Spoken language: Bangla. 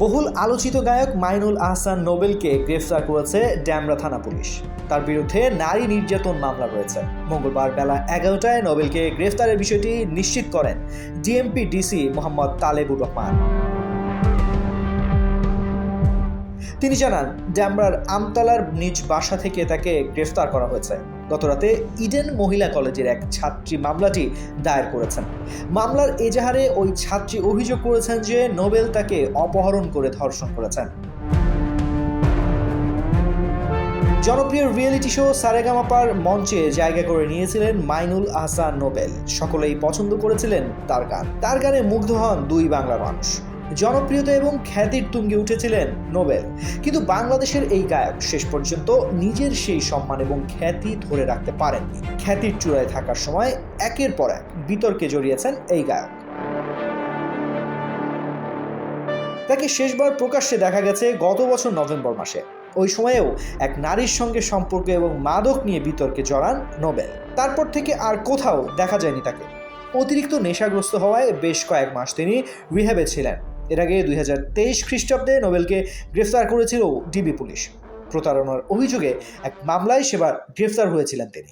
বহুল আলোচিত গায়ক মাইনুল আহসান নোবেলকে গ্রেফতার করেছে ড্যামরা থানা পুলিশ। তার বিরুদ্ধে নারী নির্যাতন মামলা রয়েছে। মঙ্গলবার বেলা এগারোটায় নোবেলকে গ্রেফতারের বিষয়টি নিশ্চিত করেন ডিএমপি ডিসি মোহাম্মদ তালেবুর রহমান। তিনি জানান ড্যামরার আমতলার নিজ বাসা থেকে তাকে গ্রেফতার করা হয়েছে। গতরাতে ইডেন মহিলা কলেজের এক ছাত্রী মামলাটি দায়ের করেছেন। মামলার এজাহারে ওই ছাত্রী অভিযোগ করেছেন যে নোবেল তাকে অপহরণ করে ধর্ষণ করেছেন। জনপ্রিয় রিয়েলিটি শো সারেগামাপার মঞ্চে জায়গা করে নিয়েছিলেন মাইনুল আহসান নোবেল। সকলেই পছন্দ করেছিলেন তার গান। তার গানে মুগ্ধ হন দুই বাংলার মানুষ। জনপ্রিয়তা এবং খ্যাতির তুঙ্গে উঠেছিলেন নোবেল। কিন্তু বাংলাদেশের এই গায়ক শেষ পর্যন্ত নিজের সেই সম্মান এবং খ্যাতি ধরে রাখতে পারেননি। খ্যাতির চূড়ায় থাকার সময় একের পর এক বিতর্কে জড়িয়েছেন এই গায়ক। তাকে শেষবার প্রকাশ্যে দেখা গেছে গত বছর নভেম্বর মাসে। ওই সময়েও এক নারীর সঙ্গে সম্পর্ক এবং মাদক নিয়ে বিতর্কে জড়ান নোবেল। তারপর থেকে আর কোথাও দেখা যায়নি তাকে। অতিরিক্ত নেশাগ্রস্ত হওয়ায় বেশ কয়েক মাস তিনি রিহ্যাবে ছিলেন। এর আগে দুই হাজার তেইশ খ্রিস্টাব্দে নোবেলকে গ্রেফতার করেছিল ডিবি পুলিশ। প্রতারণার অভিযোগে এক মামলায় সেবার গ্রেফতার হয়েছিলেন তিনি।